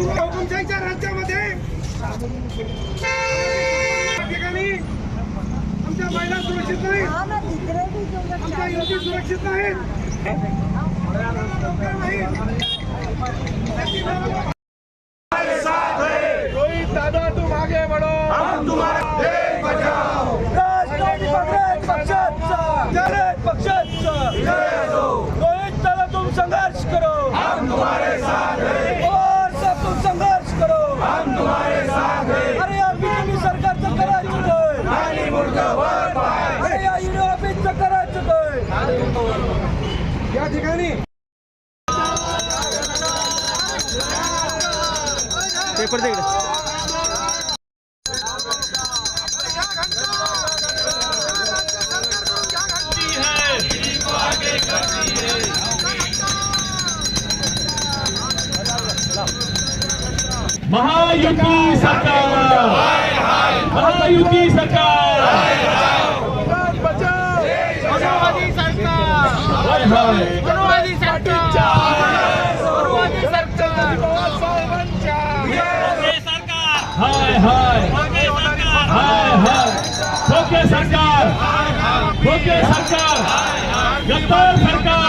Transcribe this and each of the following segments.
लोकशाहीच्या राज्यामध्ये आमच्या महिला सुरक्षित नाही आमच्या युवती सुरक्षित नाहीत. दादा तू मागे बडो पेपर दे इकडे महायुती सरकार। महायुती सरकार। हाय हाय. हाय हाय. खोके सरकार. खोके सरकार. गद्दार सरकार.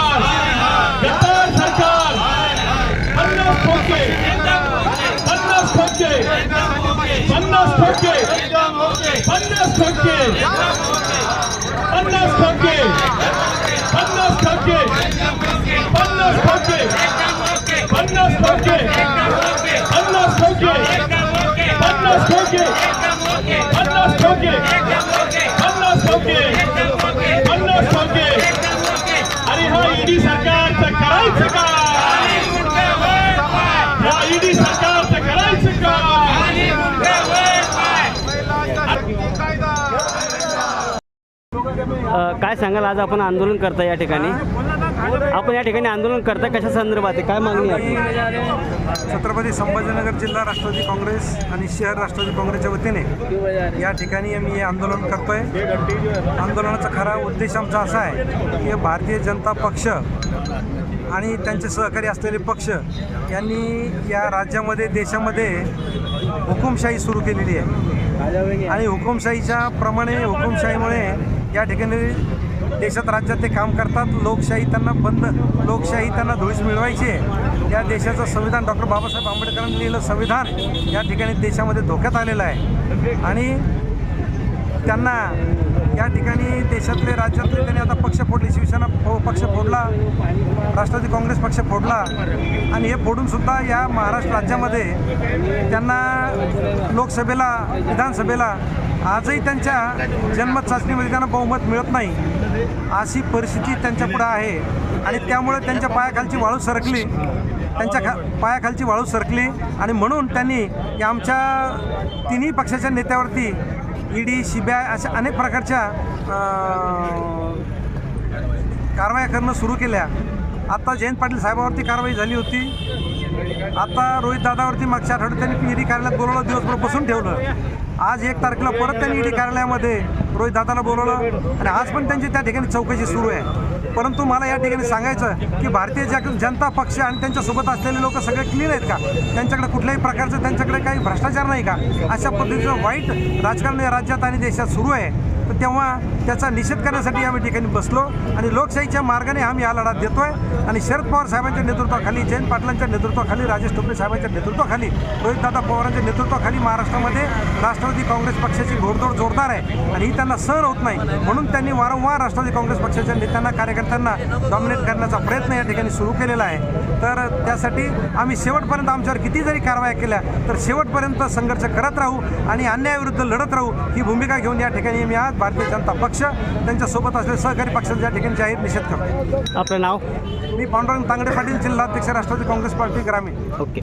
अरे हा ईडी सरकारचं करायचं का या ईडी सरकारचं करायचं का काय सांगाल? आज आपण आंदोलन करता या ठिकाणी. आपण या ठिकाणी आंदोलन करता कशा संदर्भात आहे? काय मागणी आहे? छत्रपती संभाजीनगर जिल्हा राष्ट्रवादी काँग्रेस आणि शहर राष्ट्रवादी काँग्रेसच्या वतीने या ठिकाणी आम्ही हे आंदोलन करतोय. आंदोलनाचा खरा उद्देश आमचा असा आहे की भारतीय जनता पक्ष आणि त्यांचे सहकारी असलेले पक्ष यांनी या राज्यामध्ये देशामध्ये हुकुमशाही सुरू केलेली आहे. आणि हुकुमशाहीच्या प्रमाणे हुकुमशाहीमुळे या ठिकाणी देशात राज्यात ते काम करतात. लोकशाही त्यांना बंद लोकशाही त्यांना धुळीस मिळवायची आहे. या देशाचं संविधान डॉक्टर बाबासाहेब आंबेडकरांनी लिहिलं संविधान या ठिकाणी देशामध्ये धोक्यात आलेलं आहे. आणि त्यांना या ठिकाणी देशातले राज्यातले त्यांनी आता पक्ष फोडले. शिवसेना फो- पक्ष फोडला राष्ट्रवादी काँग्रेस पक्ष फोडला. आणि हे फोडूनसुद्धा या महाराष्ट्र राज्यामध्ये त्यांना लोकसभेला विधानसभेला आजही त्यांच्या जन्मत चाचणीमध्ये त्यांना बहुमत मिळत नाही. अशी परिस्थिती त्यांच्या पुढं आहे. आणि त्यामुळे त्यांच्या पायाखालची वाळू सरकली. त्यांच्या खा पायाखालची वाळू सरकली. आणि म्हणून त्यांनी या आमच्या तिन्ही पक्षाच्या नेत्यावरती ईडी सीबीआय अशा अनेक प्रकारच्या कारवाया करणं सुरू केल्या. आता जयंत पाटील साहेबावरती कारवाई झाली होती. आता रोहित दादावरती मागच्या आठवड्यात त्यांनी ईडी कार्यालयात बोलवलं दिवसभर बसून ठेवलं. आज एक तारखेला परत त्यांनी ईडी कार्यालयामध्ये रोहित दादाला बोलवलं आणि आज पण त्यांची त्या ठिकाणी चौकशी सुरू आहे. परंतु मला या ठिकाणी सांगायचं की भारतीय जनता पक्ष आणि त्यांच्यासोबत असलेले लोक सगळे क्लीन आहेत का? त्यांच्याकडे कुठल्याही प्रकारचं त्यांच्याकडे काही भ्रष्टाचार नाही का? अशा पद्धतीचं वाईट राजकारण या राज्यात आणि देशात सुरू आहे. तर तेव्हा त्याचा निषेध करण्यासाठी आम्ही ठिकाणी बसलो आणि लोकशाहीच्या मार्गाने आम्ही हा लढा देतोय. आणि शरद पवार साहेबांच्या नेतृत्वाखाली जयंत पाटलांच्या नेतृत्वाखाली राजेश टोपे साहेबांच्या नेतृत्वाखाली रोहितदादा पवारांच्या नेतृत्वाखाली महाराष्ट्रामध्ये राष्ट्रवादी काँग्रेस पक्षाची घोडदौड जोरदार आहे. आणि ही त्यांना सहन होत नाही. म्हणून त्यांनी वारंवार राष्ट्रवादी काँग्रेस पक्षाच्या नेत्यांना कार्यकर्त्यांना डॉमिनेट करण्याचा प्रयत्न या ठिकाणी सुरू केलेला आहे. तर त्यासाठी आम्ही शेवटपर्यंत आमच्यावर किती जरी कारवाया केल्या तर शेवटपर्यंत संघर्ष करत राहू आणि अन्यायाविरुद्ध लढत राहू ही भूमिका घेऊन या ठिकाणी मी आज भारतीय जनता पक्ष त्यांच्यासोबत असलेले सहकारी पक्षाचा या ठिकाणी जाहीर निषेध करतो. आपलं नाव? मी पांडुरंग तांगडे पाटील जिल्हाध्यक्ष राष्ट्रवादी काँग्रेस पार्टी ग्रामीण. ओके.